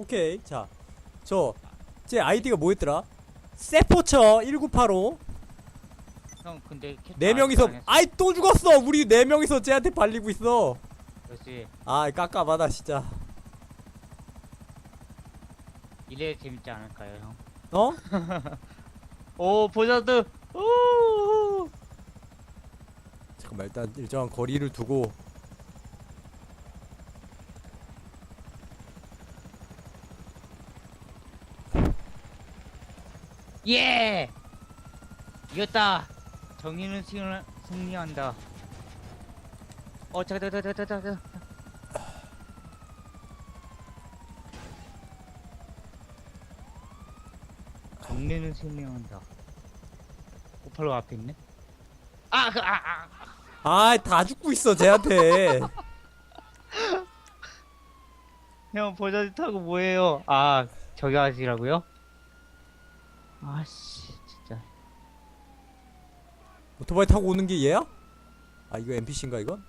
오케이. 자, 저, 제 아이디가 뭐였더라? 세포처 1985. 형 근데 캡처 네 아직도 명이서, 안 했어. 아이, 또 죽었어! 우리 네 명이서 쟤한테 발리고 있어. 역시 아, 깝깝하다, 진짜. 이래 재밌지 않을까요 형? 어? 오 보자드 오 잠깐만, 일단 일정한 거리를 두고. 예! 이겼다! 정의는 승리, 승리한다. 어, 잠깐, 잠깐, 잠깐, 잠깐, 잠깐. 정의는 승리한다. 오팔로 앞에 있네? 아, 그, 아, 아. 아, 다 죽고 있어, 쟤한테. 형, 보자드 타고 뭐해요? 아, 저기 하시라고요? 아씨, 진짜. 오토바이 타고 오는 게 얘야? 아, 이거 NPC인가, 이건?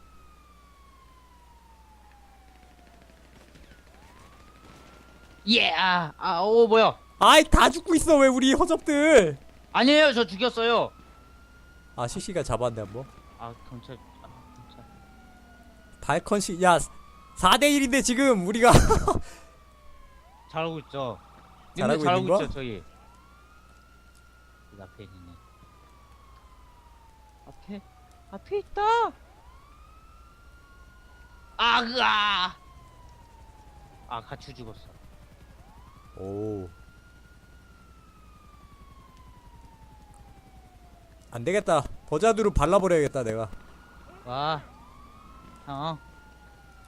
예! 아, 아, 오, 뭐야? 아이, 다 죽고 있어, 왜 우리 허접들! 아니에요, 저 죽였어요! 아, 시시가 잡았네, 한번. 아, 경찰, 아, 경찰. 발컨시, 야, 4대1인데 지금 우리가. 잘하고 있죠. 잘하고 거야? 있죠, 저희. 앞에 있네. 앞에, 앞에 있다. 아, 으아. 아, 같이 죽었어. 오. 안 되겠다. 버자두로 발라버려야겠다, 내가. 와, 형.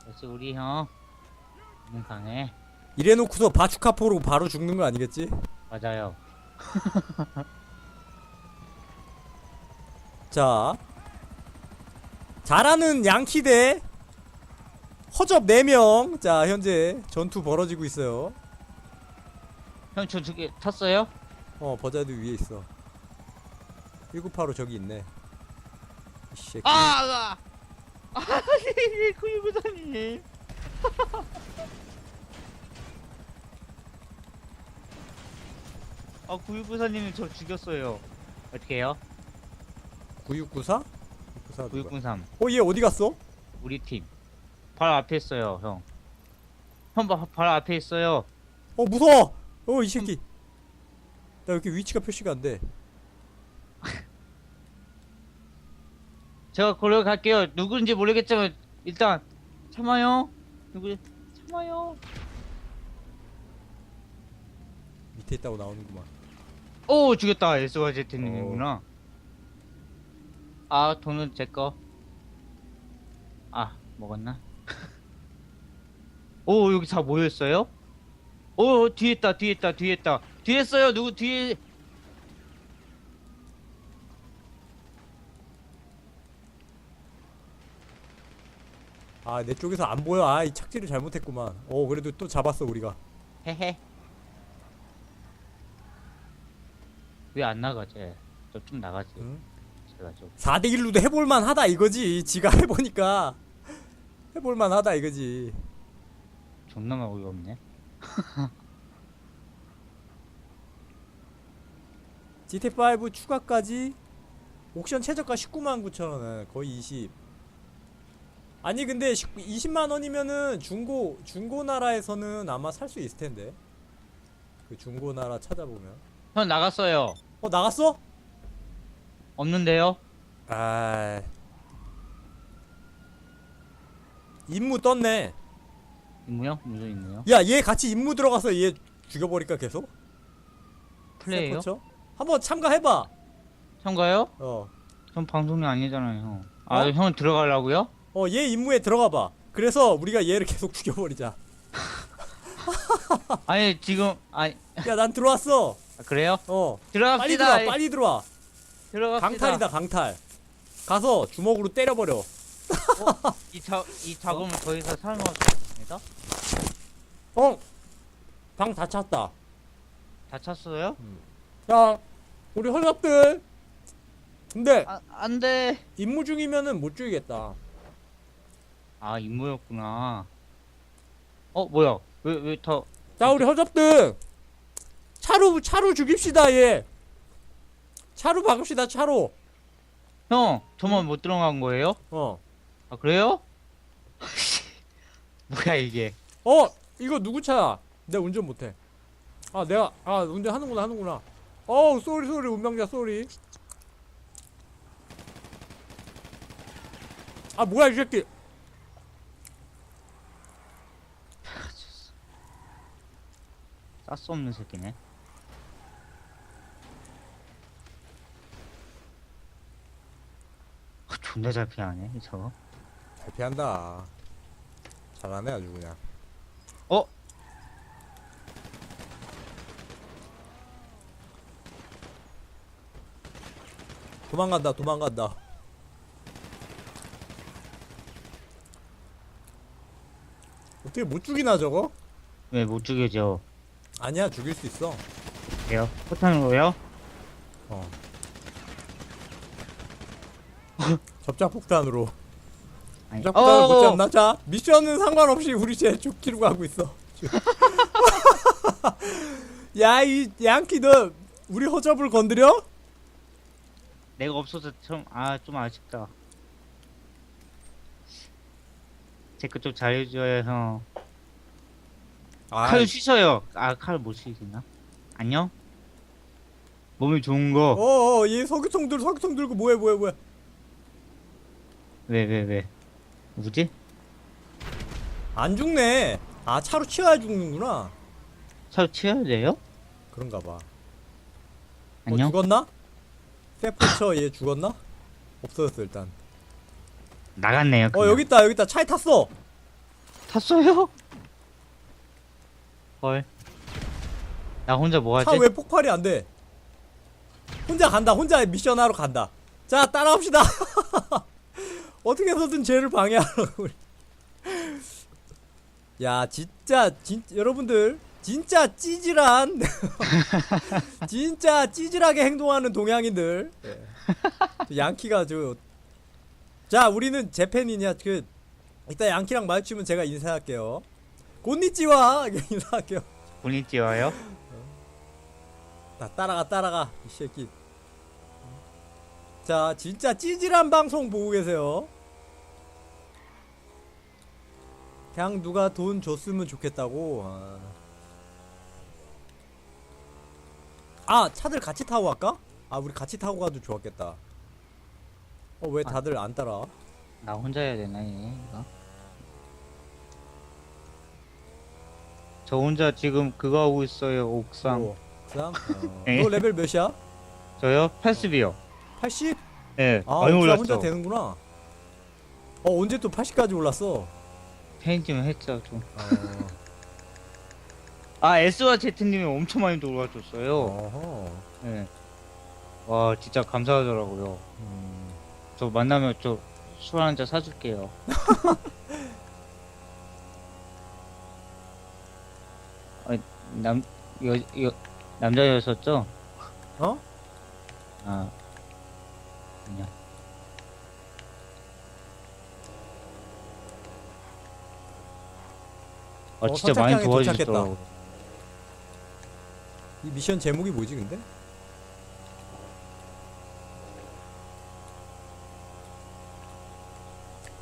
역시 우리 형. 너무 강해. 이래놓고서 바추카포로 바로 죽는 거 아니겠지? 맞아요. 자. 잘하는 양키 대 허접 4명. 자, 현재 전투 벌어지고 있어요. 형, 저 저기 탔어요? 어, 버자두 위에 있어. 1985 저기 있네. 이 새끼. 아, 아, 아, 구유구사님. 아, 구유구사님이 저 죽였어요. 어떻게 해요? 9694? 9694 누가? 9603. 어, 얘 어디 갔어? 우리 팀. 바로 앞에 있어요, 형. 형, 바, 바로 앞에 있어요. 어, 무서워! 어, 이 새끼. 나 이렇게 위치가 표시가 안 돼. 제가 고려 갈게요. 누구인지 모르겠지만, 일단, 참아요. 누구, 참아요. 밑에 있다고 나오는구만. 오, 죽였다. SYZ님이구나. 아, 돈은 제 거. 아, 먹었나? 오, 여기 다 모였어요? 오, 뒤에 있다, 뒤에 있다, 뒤에 있다. 뒤에 있어요, 누구 뒤에. 아, 내 쪽에서 안 보여. 아, 이 착지를 잘못했구만. 어, 그래도 또 잡았어, 우리가. 헤헤. 왜 안 나가지? 저 좀 나가지. 응? 좀. 4대1로도 해볼만 하다, 이거지. 지가 해보니까. 해볼만 하다, 이거지. 존나 어이가 없네. GT5 추가까지 옥션 최저가 19만 9천 원에 거의 20. 아니 근데 20만 원이면은 중고 중고 나라에서는 아마 살 수 있을 텐데. 그 중고 나라 찾아보면. 형 나갔어요. 어 나갔어? 없는데요? 아. 임무 떴네. 임무요? 무슨 임무요? 야, 얘 같이 임무 들어가서 얘 죽여버릴까 계속? 플레이요? 세포처? 한번 참가해봐. 형가요? 어, 전 방송이 아니잖아요, 형. 아, 어? 형 들어가려고요? 어, 얘 임무에 들어가봐. 그래서 우리가 얘를 계속 죽여버리자. 아니, 지금, 아니, 야, 난 들어왔어. 아, 그래요? 어, 빨리 들어갑시다. 들어와, 빨리 들어와. 들어갑시다. 강탈이다, 강탈. 가서 주먹으로 때려버려. 이 자, 이 자금을 더 이상 사용할 수 없습니다. 어, 방 다 찼다. 다 찼어요? 야, 우리 헐갑들. 근데 아, 안 돼. 임무 중이면은 못 죽이겠다. 아, 임무였구나. 어, 뭐야? 왜, 왜 더, 자 우리 허접들 차로 차로 죽입시다 얘 차로 박읍시다 차로 형, 저만 못 들어간 거예요? 어 아, 그래요? 뭐야, 이게. 어 이거 누구 차야? 내가 운전 못해. 아 내가 아 운전 하는구나 하는구나. 어우 쏘리 쏘리 운명자 쏘리. 아 뭐야 이 새끼. 쌀 수 없는 새끼네. 존나 잘 피하네, 이 저거. 잘 피한다. 잘하네 아주 그냥. 어? 도망간다 도망간다. 어떻게 못 죽이나 저거? 왜 못 죽여져? 아니야 죽일 수 있어. 왜요? 포탄으로요? 어. 접착 폭탄으로. 아니, 접착 폭탄을 못 어, 잡나? 자 미션은 상관없이 우리 쟤 죽기로 가고 있어. 야이 양키 너 우리 허접을 건드려? 내가 없어서 좀, 아, 좀 아쉽다. 제거 좀 잘해줘요, 형. 칼 쉬셔요. 아, 칼 못 쉬시나? 안녕? 몸이 좋은 거. 어어 얘 석유통 들 석유통 들고 뭐해 뭐해 뭐해. 왜, 왜, 왜? 누구지? 안 죽네. 아 차로 치워야 죽는구나. 차로 치워야 돼요? 그런가 봐. 어, 안녕? 죽었나? 세포처 얘 죽었나? 없어졌어 일단. 나갔네요. 어 그냥. 여기 있다 여기 있다 차에 탔어. 탔어요? 헐. 나 혼자 뭐 하지? 차 왜 폭발이 안 돼? 혼자 간다. 혼자 미션 하러 간다. 자, 따라합시다. 어떻게 해서든 쟤를 방해하라고. 야, 진짜 진 여러분들 진짜 찌질한 진짜 찌질하게 행동하는 동양인들. 예. 저 양키가 저 자, 우리는 재팬이냐 그 이따 양키랑 마주치면 제가 인사할게요. 곤니찌와 인사할게요. 본인 찌와요? 나 따라가 따라가 이 새끼 자 진짜 찌질한 방송 보고 계세요 그냥 누가 돈 줬으면 좋겠다고 아, 아 차들 같이 타고 갈까? 아 우리 같이 타고 가도 좋았겠다 어 왜 다들 안 따라? 나 혼자 해야 되나, 얘, 이거? 저 혼자 지금 그거 하고 있어요, 옥상. 뭐, 옥상? 어. 에? 너 레벨 몇이야? 저요? 80이요. 80? 예, 아 많이 올랐어. 혼자 되는구나 어 언제 또 80까지 올랐어 페인 좀 했죠, 좀. 어, 아, S와 Z님이 엄청 많이 돌아줬어요. 어허 예. 와, 진짜 감사하더라고요. 음. 저 만나면 저 술 한 잔 사줄게요. 아, 남, 여, 여, 남자였었죠? 어? 아, 그냥. 아, 어, 진짜 많이 선착장에 도와주셨더라고요. 이 미션 제목이 뭐지 근데?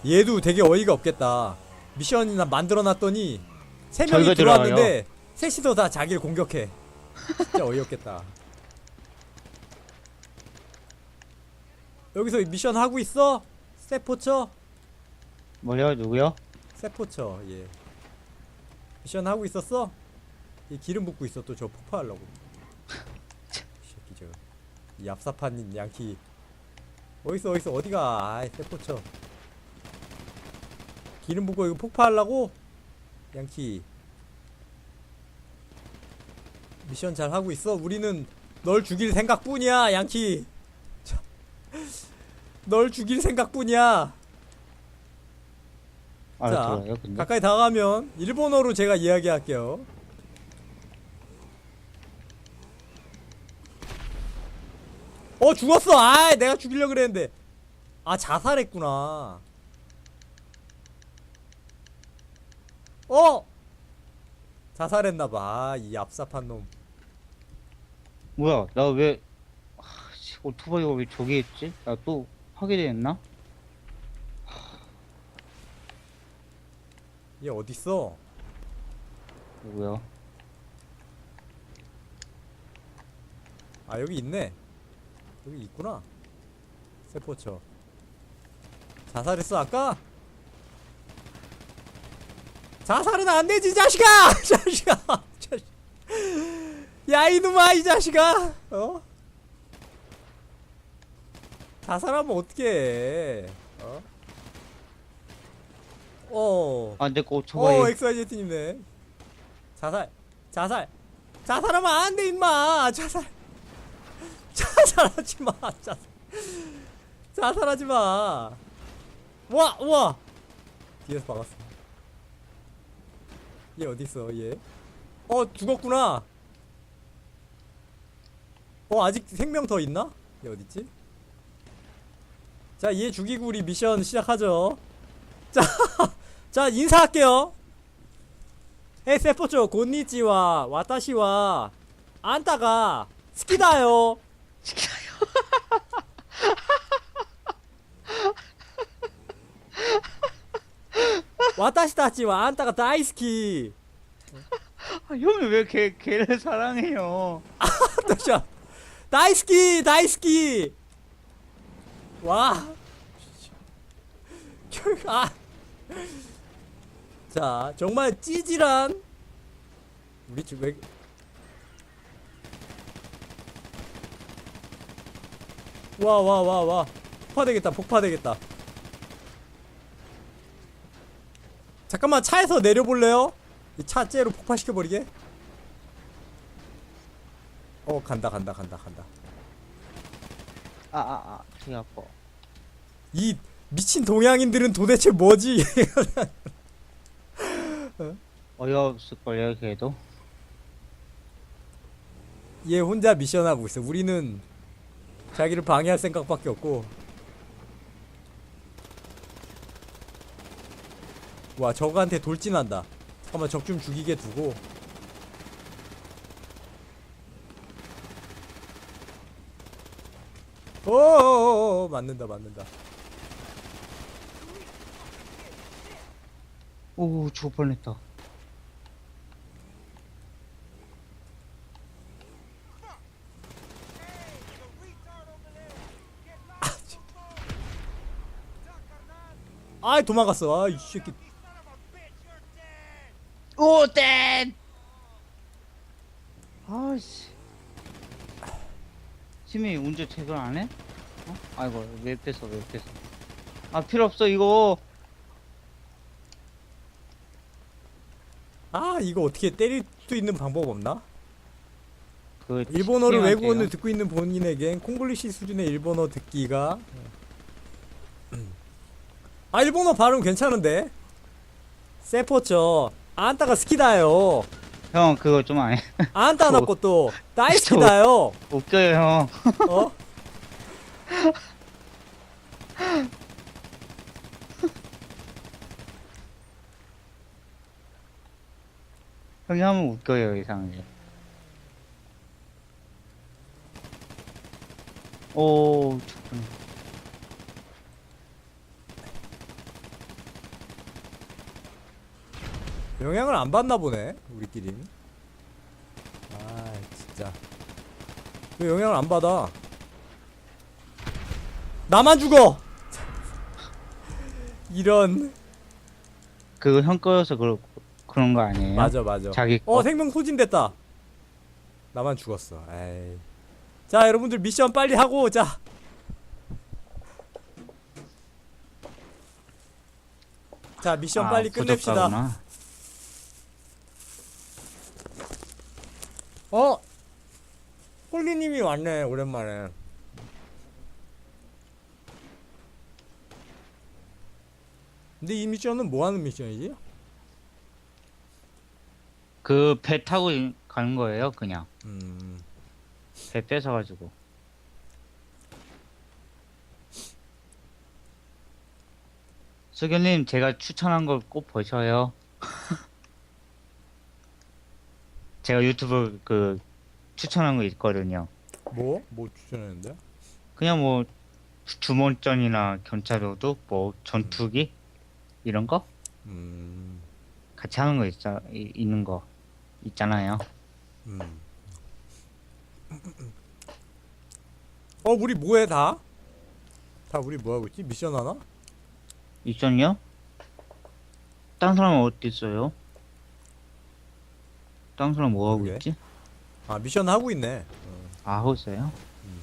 얘도 되게 어이가 없겠다. 미션이나 만들어놨더니 세 명이 저희가 들어왔는데 셋이서 다 자기를 공격해. 진짜 어이없겠다. 여기서 미션 하고 있어? 세포처? 뭐요, 누구요? 세포처 예. 미션 하고 있었어? 이 기름 붓고 있어 또 저 폭파하려고. 이 새끼 저. 이 얍삽한 양키. 어딨어 어딨어 어디가? 아이 세포처. 기름 붓고 이거 폭파하려고? 양키. 미션 잘 하고 있어? 우리는 널 죽일 생각뿐이야 양키. 참. 널 죽일 생각뿐이야. 아, 자, 좋아요, 근데. 가까이 다가가면 일본어로 제가 이야기할게요. 어 죽었어. 아, 내가 죽이려 그랬는데. 아 자살했구나. 어. 자살했나봐 아, 이 얍삽한 놈 뭐야 나 왜 오토바이가 왜 저기 있지? 나 또 파괴됐나? 얘 어딨어 누구야? 아 여기 있네 여기 있구나 세포처 자살했어 아까? 자살은 안 되지 이 자식아 이 자식아 자식. 야 이놈아 이 자식아 어? 자살하면 어떡해 어? 어아 내거 오토바이 어, XYZ님네. 자살, 자살, 자살하면 안 돼, 임마! 자살. 자살하지 마, 자살. 자살하지 마. 와, 와! 뒤에서 박았어. 얘 어딨어, 얘? 어, 죽었구나. 어, 아직 생명 더 있나? 얘 어딨지? 자, 얘 죽이고 우리 미션 시작하죠. 자, 자, 인사할게요. 에, 세포초, 곤니치와, 와타시와, 안타가, 스키다요. 와타시타치와 안타가 다이스키. 아, 형이 왜 걔, 걔를 사랑해요 다시야. 다이스키, 다이스키. 와. 아. 자, 정말 찌질한 우리 집 왜? 와, 와, 와, 와. 폭파되겠다, 폭파되겠다. 잠깐만 차에서 내려볼래요? 이차 째로 폭파시켜버리게. 어, 간다, 간다, 간다, 간다. 아아아 되게 아파 이 미친 동양인들은 도대체 뭐지? 어이없을걸요 걔도 얘 혼자 미션하고 있어. 우리는 자기를 방해할 생각밖에 없고. 와, 저거한테 돌진한다. 잠깐만, 적 좀 죽이게 두고. 오오오오 맞는다 맞는다. 오 죽을 뻔했다. 아이 도망갔어. 아이 새끼. 오땡! 아씨 심이 운전 제대로 안 해? 어? 아이고 왜 뺐어 왜 뺐어 아 필요 없어 이거 아 이거 어떻게 때릴 수 있는 방법 없나? 그 일본어를 팀한테요. 외국어를 듣고 있는 본인에겐 콩글리시 수준의 일본어 듣기가 아 일본어 발음 괜찮은데 세포처 안타가 스키다요 형 그거 좀 다이스키다요. 웃겨요 형. 어? 형이 하면 웃겨요 이상하게. 오 죽군 영향을 안 받나 보네 우리끼리. 아 진짜. 왜 영향을 안 받아? 나만 죽어! 이런. 그거 형 거여서 그러, 그런 거 아니에요? 맞아 맞아. 자기 거. 어 생명 소진됐다. 나만 죽었어. 에이. 자 여러분들 미션 빨리 하고 자. 자, 미션 아, 빨리 끝냅시다. 부족하구나. 어? 홀리님이 왔네, 오랜만에. 근데 이 미션은 뭐 하는 미션이지? 그 배 타고 이- 가는 거예요 그냥 음, 배 뺏어가지고 수교님 제가 추천한 걸 꼭 보셔요 제가 유튜브 그 추천한 거 있거든요. 뭐? 뭐 추천했는데? 그냥 뭐 주- 주mon전이나 견차도도 뭐 전투기 이런 거 음. 같이 하는 거 있자 이- 있는 거 있잖아요. 음. 어, 우리 뭐해 다? 다 우리 뭐 하고 있지? 미션 하나? 미션이요? 딴 사람은 어디 있어요? 딴 사람 뭐 하고 그러게. 있지? 아, 미션 하고 있네. 아 하고 있어요? 음.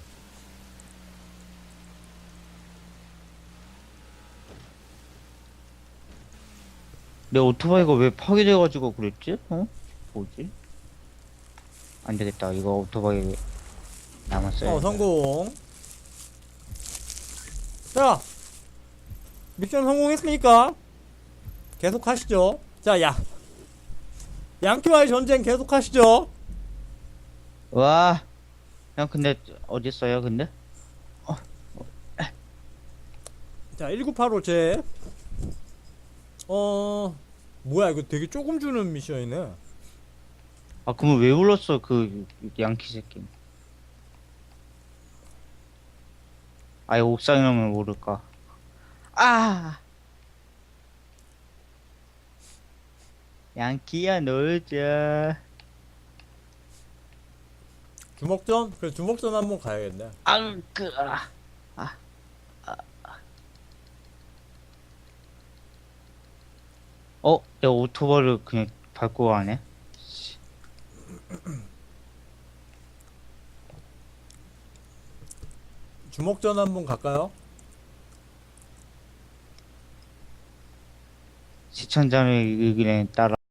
내 오토바이가 왜 파괴돼가지고 그랬지? 어? 뭐지? 안 되겠다. 이거 오토바이 남았어요. 어, 성공. 자, 미션 성공했으니까 계속 하시죠. 자, 야. 양키와의 전쟁 계속 하시죠. 와, 형 근데 어디 있어요? 근데? 자, 1985 제. 어, 뭐야, 이거 되게 조금 주는 미션이네. 아 그러면 왜 불렀어 그 양키 새끼? 아예 옥상이라면 모를까? 아! 양키야 놀자. 주먹전? 그래, 주먹전 한번 가야겠네. 앙, 그, 아, 아, 아. 어, 내가 오토바이를 그냥 밟고 가네? 주먹전 한번 갈까요? 시청자의 의견에 따라